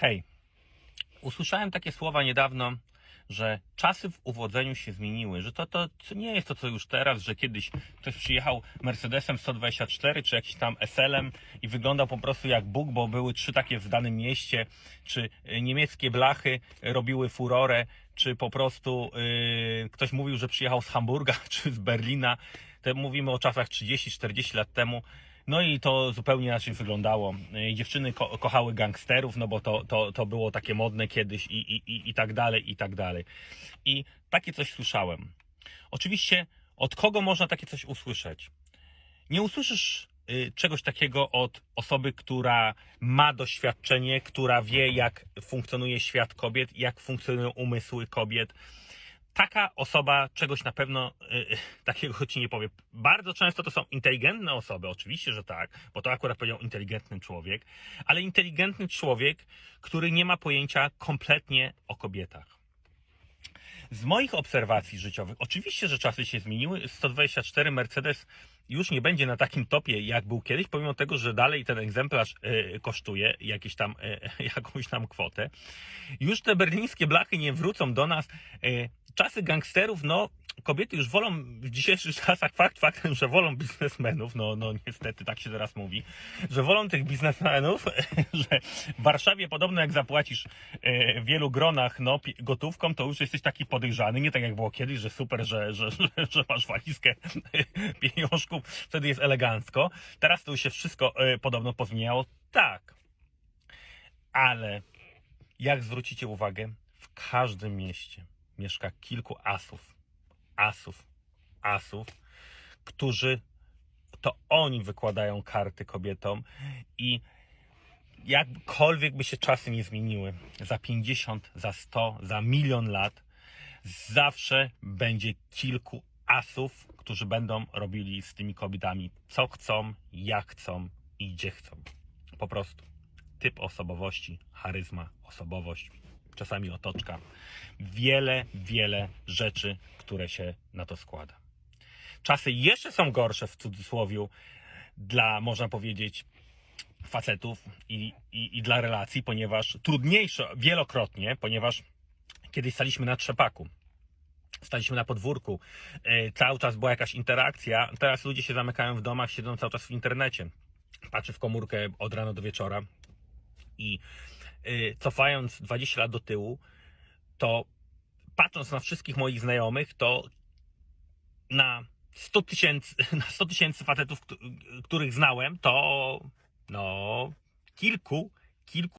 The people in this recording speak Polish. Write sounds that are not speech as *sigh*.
Hej, usłyszałem takie słowa niedawno, że czasy w uwodzeniu się zmieniły, że to, to, to nie jest to, co już teraz, że kiedyś ktoś przyjechał Mercedesem 124 czy jakimś tam SL-em i wyglądał po prostu jak Bóg, bo były trzy takie w danym mieście, czy y, niemieckie blachy robiły furorę, czy po prostu y, ktoś mówił, że przyjechał z Hamburga *laughs* czy z Berlina. To mówimy o czasach 30-40 lat temu. No i to zupełnie inaczej wyglądało. Dziewczyny ko- kochały gangsterów, no bo to, to, to było takie modne kiedyś i, i, i, i tak dalej, i tak dalej. I takie coś słyszałem. Oczywiście, od kogo można takie coś usłyszeć? Nie usłyszysz y, czegoś takiego od osoby, która ma doświadczenie, która wie, jak funkcjonuje świat kobiet, jak funkcjonują umysły kobiet. Taka osoba czegoś na pewno y, y, takiego ci nie powie. Bardzo często to są inteligentne osoby, oczywiście, że tak, bo to akurat powiedział inteligentny człowiek, ale inteligentny człowiek, który nie ma pojęcia kompletnie o kobietach. Z moich obserwacji życiowych, oczywiście, że czasy się zmieniły. 124 Mercedes już nie będzie na takim topie, jak był kiedyś, pomimo tego, że dalej ten egzemplarz e, kosztuje jakieś tam, e, *laughs* jakąś tam kwotę. Już te berlińskie blachy nie wrócą do nas. Czasy gangsterów, no, kobiety już wolą w dzisiejszych *laughs* czasach, fakt faktem, że wolą biznesmenów, no, no niestety tak się teraz mówi, że wolą tych biznesmenów, *laughs* że w Warszawie podobno jak zapłacisz e, w wielu gronach no, gotówką, to już jesteś taki podejrzany, nie tak jak było kiedyś, że super, że, że, *laughs* że, że masz walizkę pieniążków, wtedy jest elegancko. Teraz to już się wszystko e, podobno pozmieniało. Tak, ale jak zwrócicie uwagę, w każdym mieście mieszka kilku asów, asów, asów, którzy to oni wykładają karty kobietom i jakkolwiek by się czasy nie zmieniły, za 50, za 100, za milion lat, zawsze będzie kilku asów, którzy będą robili z tymi kobietami co chcą, jak chcą i gdzie chcą. Po prostu. Typ osobowości, charyzma, osobowość, czasami otoczka. Wiele, wiele rzeczy, które się na to składa. Czasy jeszcze są gorsze w cudzysłowie dla, można powiedzieć, facetów i, i, i dla relacji, ponieważ trudniejsze wielokrotnie, ponieważ kiedyś staliśmy na trzepaku. Staliśmy na podwórku, e, cały czas była jakaś interakcja. Teraz ludzie się zamykają w domach, siedzą cały czas w internecie. Patrzy w komórkę od rana do wieczora i cofając 20 lat do tyłu, to patrząc na wszystkich moich znajomych, to na 100 tysięcy, *laughs* na 100 tysięcy facetów, któ- których znałem, to no kilku, kilku